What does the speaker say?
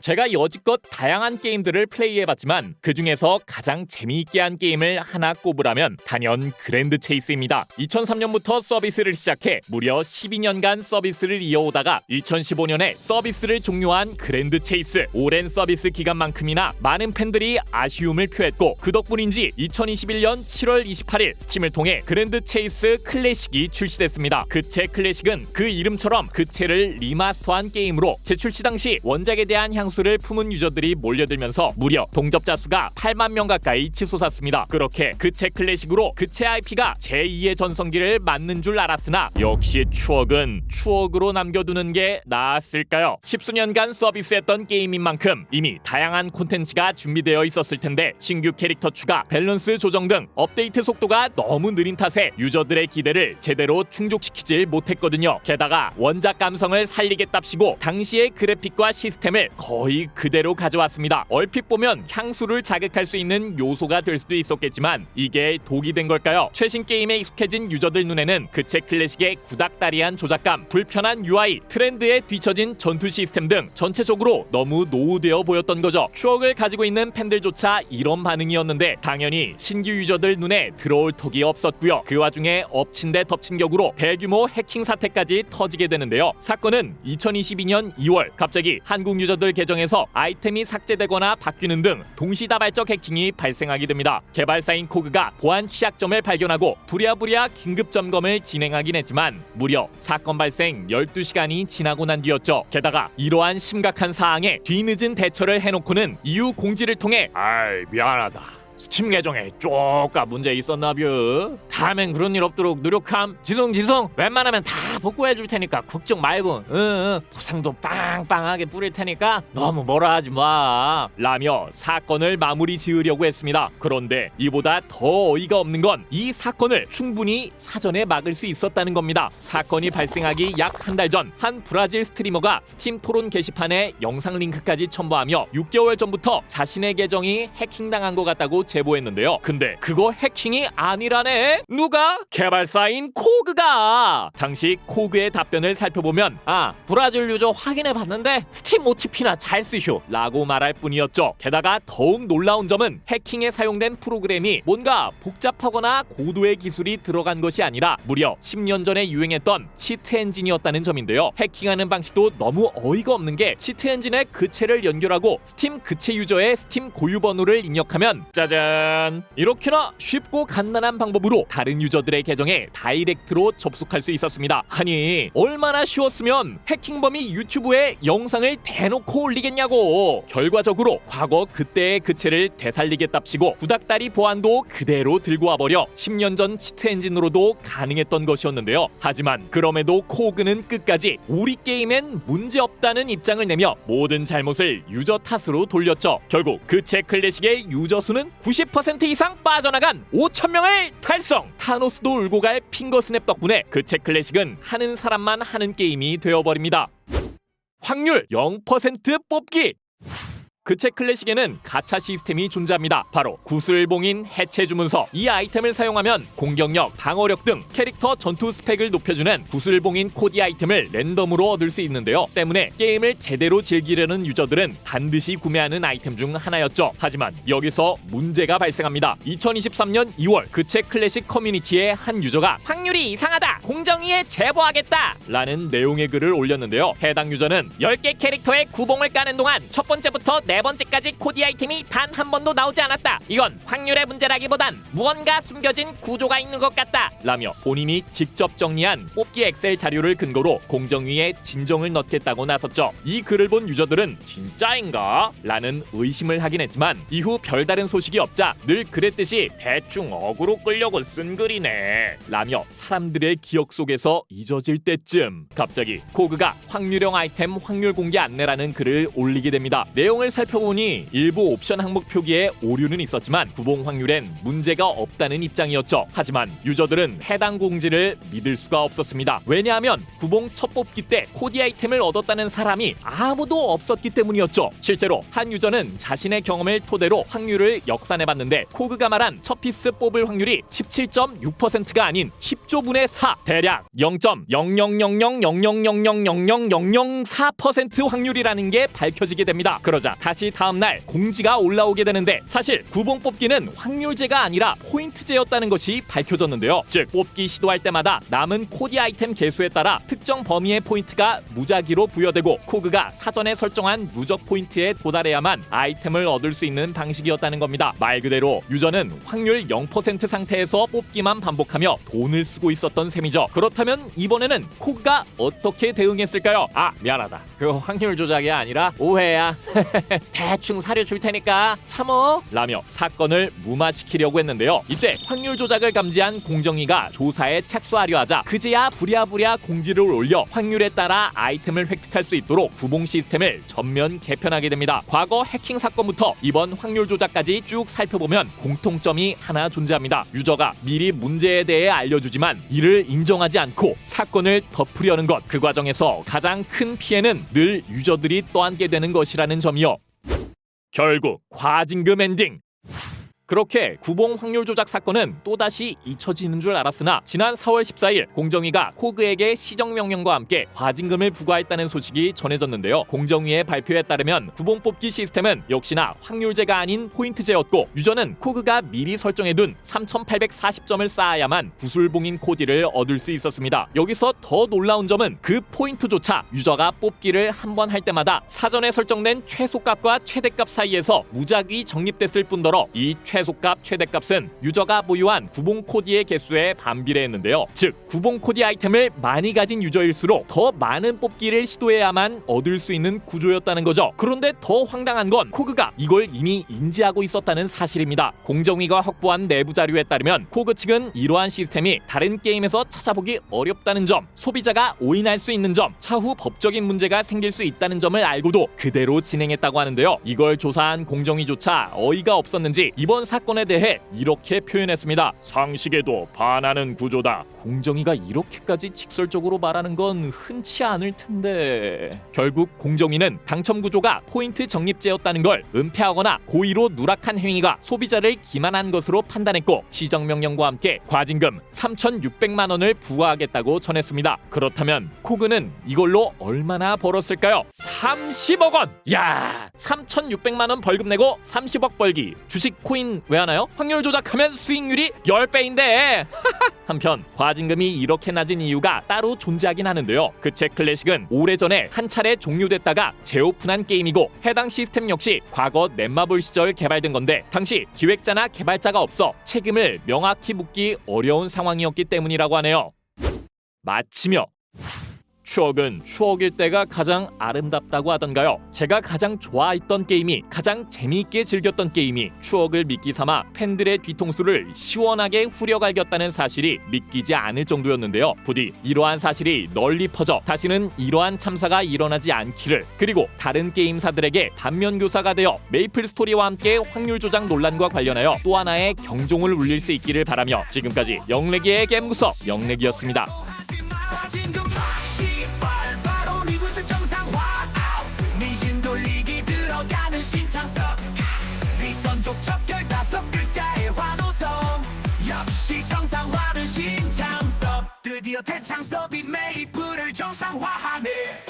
제가 여지껏 다양한 게임들을 플레이해봤지만 그 중에서 가장 재미있게 한 게임을 하나 꼽으라면 단연 그랜드 체이스입니다. 2003년부터 서비스를 시작해 무려 12년간 서비스를 이어오다가 2015년에 서비스를 종료한 그랜드 체이스. 오랜 서비스 기간만큼이나 많은 팬들이 아쉬움을 표했고 그 덕분인지 2021년 7월 28일 스팀을 통해 그랜드 체이스 클래식이 출시됐습니다. 그체 클래식은 그 이름처럼 그체를 리마스터한 게임으로 재출시 당시 원작에 대한 향 수를 품은 유저들이 몰려들면서 무려 동접자 수가 8만 명 가까이 치솟았습니다. 그렇게 그체 클래식으로 그체 IP가 제2의 전성기를 맞는 줄 알았으나 역시 추억은 추억으로 남겨두는 게 나았을까요? 십수년간 서비스했던 게임인 만큼 이미 다양한 콘텐츠가 준비되어 있었을 텐데 신규 캐릭터 추가, 밸런스 조정 등 업데이트 속도가 너무 느린 탓에 유저들의 기대를 제대로 충족시키질 못했거든요. 게다가 원작 감성을 살리겠답시고 당시의 그래픽과 시스템을 거의 그대로 가져왔습니다. 얼핏 보면 향수를 자극할 수 있는 요소가 될 수도 있었겠지만 이게 독이 된 걸까요? 최신 게임에 익숙해진 유저들 눈에는 그체 클래식의 구닥다리한 조작감, 불편한 UI, 트렌드에 뒤처진 전투 시스템 등 전체적으로 너무 노후되어 보였던 거죠. 추억을 가지고 있는 팬들조차 이런 반응이었는데 당연히 신규 유저들 눈에 들어올 턱이 없었고요. 그 와중에 엎친 데 덮친 격으로 대규모 해킹 사태까지 터지게 되는데요. 사건은 2022년 2월 갑자기 한국 유저들 계정 에서 아이템이 삭제되거나 바뀌는 등 동시다발적 해킹이 발생하게 됩니다. 개발사인 코그가 보안 취약점을 발견하고 부랴부랴 긴급 점검을 진행하긴 했지만 무려 사건 발생 12시간이 지나고 난 뒤였죠. 게다가 이러한 심각한 사항에 뒤늦은 대처를 해놓고는 이후 공지를 통해 아이 미안하다. 스팀 계정에 쪼까 문제 있었나뷰? 다음엔 그런 일 없도록 노력함. 지송지송. 웬만하면 다 복구해 줄 테니까 걱정 말고 응, 응. 보상도 빵빵하게 뿌릴 테니까 너무 뭐라 하지 마. 라며 사건을 마무리 지으려고 했습니다. 그런데 이보다 더 어이가 없는 건 이 사건을 충분히 사전에 막을 수 있었다는 겁니다. 사건이 발생하기 약 한 달 전 한 브라질 스트리머가 스팀 토론 게시판에 영상 링크까지 첨부하며 6개월 전부터 자신의 계정이 해킹당한 것 같다고 제보했는데요. 근데 그거 해킹이 아니라네. 누가? 개발사인 코그가. 당시 코그의 답변을 살펴보면 아 브라질 유저 확인해 봤는데 스팀 OTP나 잘 쓰쇼 라고 말할 뿐이었죠. 게다가 더욱 놀라운 점은 해킹에 사용된 프로그램이 뭔가 복잡하거나 고도의 기술이 들어간 것이 아니라 무려 10년 전에 유행했던 치트 엔진이었다는 점인데요. 해킹하는 방식도 너무 어이가 없는 게 치트 엔진에 그체를 연결하고 스팀 그체 유저의 스팀 고유 번호를 입력하면 짜잔 이렇게나 쉽고 간단한 방법으로 다른 유저들의 계정에 다이렉트로 접속할 수 있었습니다. 아니 얼마나 쉬웠으면 해킹범이 유튜브에 영상을 대놓고 올리겠냐고. 결과적으로 과거 그때의 그체를 되살리겠답시고 구닥다리 보안도 그대로 들고 와버려 10년 전 치트 엔진으로도 가능했던 것이었는데요. 하지만 그럼에도 코그는 끝까지 우리 게임엔 문제 없다는 입장을 내며 모든 잘못을 유저 탓으로 돌렸죠. 결국 그체 클래식의 유저 수는 90% 이상 빠져나간 5천 명을 달성. 타노스도 울고 갈 핑거 스냅 덕분에 그체 클래식은 하는 사람만 하는 게임이 되어버립니다. 확률 0% 뽑기. 그체 클래식에는 가차 시스템이 존재합니다. 바로 구슬봉인 해체 주문서. 이 아이템을 사용하면 공격력, 방어력 등 캐릭터 전투 스펙을 높여주는 구슬봉인 코디 아이템을 랜덤으로 얻을 수 있는데요. 때문에 게임을 제대로 즐기려는 유저들은 반드시 구매하는 아이템 중 하나였죠. 하지만 여기서 문제가 발생합니다. 2023년 2월 그체 클래식 커뮤니티의 한 유저가 확률이 이상하다. 공정위에 제보하겠다. 라는 내용의 글을 올렸는데요. 해당 유저는 10개 캐릭터의 구봉을 까는 동안 첫 번째부터 네 번째까지 코디 아이템이 단 한 번도 나오지 않았다. 이건 확률의 문제라기보단 무언가 숨겨진 구조가 있는 것 같다. 라며 본인이 직접 정리한 뽑기 엑셀 자료를 근거로 공정위에 진정을 넣겠다고 나섰죠. 이 글을 본 유저들은 진짜인가? 라는 의심을 하긴 했지만 이후 별다른 소식이 없자 늘 그랬듯이 대충 어그로 끌려고 쓴 글이네. 라며 사람들의 기억 속에서 잊어질 때쯤 갑자기 코그가 확률형 아이템 확률 공개 안내라는 글을 올리게 됩니다. 내용을 살펴보니 일부 옵션 항목 표기에 오류는 있었지만 구봉 확률엔 문제가 없다는 입장이었죠. 하지만 유저들은 해당 공지를 믿을 수가 없었습니다. 왜냐하면 구봉 첫 뽑기 때 코디 아이템을 얻었다는 사람이 아무도 없었기 때문이었죠. 실제로 한 유저는 자신의 경험을 토대로 확률을 역산해봤는데 코그가 말한 첫 피스 뽑을 확률이 17.6%가 아닌 10조분의 4 대략 0.00000000004% 확률이라는 게 밝혀지게 됩니다. 그러자 다시 다음 날 공지가 올라오게 되는데 사실 구봉 뽑기는 확률제가 아니라 포인트제였다는 것이 밝혀졌는데요. 즉 뽑기 시도할 때마다 남은 코디 아이템 개수에 따라 특정 범위의 포인트가 무작위로 부여되고 코그가 사전에 설정한 누적 포인트에 도달해야만 아이템을 얻을 수 있는 방식이었다는 겁니다. 말 그대로 유저는 확률 0% 상태에서 뽑기만 반복하며 돈을 쓰고 있었던 셈이 죠. 그렇다면 이번에는 코그가 어떻게 대응했을까요? 아 미안하다. 그 확률 조작이 아니라 오해야. 대충 사료 줄 테니까 참어. 라며 사건을 무마시키려고 했는데요. 이때 확률 조작을 감지한 공정위가 조사에 착수하려 하자 그제야 부랴부랴 공지를 올려 확률에 따라 아이템을 획득할 수 있도록 구봉 시스템을 전면 개편하게 됩니다. 과거 해킹 사건부터 이번 확률 조작까지 쭉 살펴보면 공통점이 하나 존재합니다. 유저가 미리 문제에 대해 알려주지만 이를 인 정하지 않고 사건을 덮으려는 것. 그 과정에서 가장 큰 피해는 늘 유저들이 떠안게 되는 것이라는 점이요. 결국 과징금 엔딩. 그렇게 구봉 확률 조작 사건은 또다시 잊혀지는 줄 알았으나 지난 4월 14일 공정위가 코그에게 시정 명령과 함께 과징금을 부과했다는 소식이 전해졌는데요. 공정위의 발표에 따르면 구봉 뽑기 시스템은 역시나 확률제가 아닌 포인트제였고 유저는 코그가 미리 설정해둔 3,840점을 쌓아야만 구슬봉인 코디를 얻을 수 있었습니다. 여기서 더 놀라운 점은 그 포인트조차 유저가 뽑기를 한 번 할 때마다 사전에 설정된 최소값과 최대값 사이에서 무작위 적립됐을 뿐더러 이최 소값 최대값은 유저가 보유한 구봉 코디의 개수에 반비례했는데요. 즉 구봉 코디 아이템을 많이 가진 유저일수록 더 많은 뽑기를 시도해야만 얻을 수 있는 구조였다는 거죠. 그런데 더 황당한 건 코그가 이걸 이미 인지하고 있었다는 사실입니다. 공정위가 확보한 내부 자료에 따르면 코그 측은 이러한 시스템이 다른 게임에서 찾아보기 어렵다는 점, 소비자가 오인할 수 있는 점, 차후 법적인 문제가 생길 수 있다는 점을 알고도 그대로 진행했다고 하는데요. 이걸 조사한 공정위조차 어이가 없었는지 이번 사건에 대해 이렇게 표현했습니다. 상식에도 반하는 구조다. 공정위가 이렇게까지 직설적으로 말하는 건 흔치 않을 텐데. 결국 공정위는 당첨 구조가 포인트 적립제였다는 걸 은폐하거나 고의로 누락한 행위가 소비자를 기만한 것으로 판단했고 시정 명령과 함께 과징금 3,600만 원을 부과하겠다고 전했습니다. 그렇다면 코그는 이걸로 얼마나 벌었을까요? 30억 원! 야, 3,600만 원 벌금 내고 30억 벌기. 주식 코인 왜 하나요? 확률 조작하면 수익률이 10배인데. 한편 과징금이 이렇게 낮은 이유가 따로 존재하긴 하는데요. 그체 클래식은 오래전에 한 차례 종료됐다가 재오픈한 게임이고 해당 시스템 역시 과거 넷마블 시절 개발된 건데 당시 기획자나 개발자가 없어 책임을 명확히 묻기 어려운 상황이었기 때문이라고 하네요. 마치며 추억은 추억일 때가 가장 아름답다고 하던가요? 제가 가장 좋아했던 게임이 가장 재미있게 즐겼던 게임이 추억을 미끼 삼아 팬들의 뒤통수를 시원하게 후려갈겼다는 사실이 믿기지 않을 정도였는데요. 부디 이러한 사실이 널리 퍼져 다시는 이러한 참사가 일어나지 않기를 그리고 다른 게임사들에게 반면 교사가 되어 메이플 스토리와 함께 확률 조작 논란과 관련하여 또 하나의 경종을 울릴 수 있기를 바라며 지금까지 영래기의 겜구석 영래기였습니다. 대창섭이 메이플을 정상화하네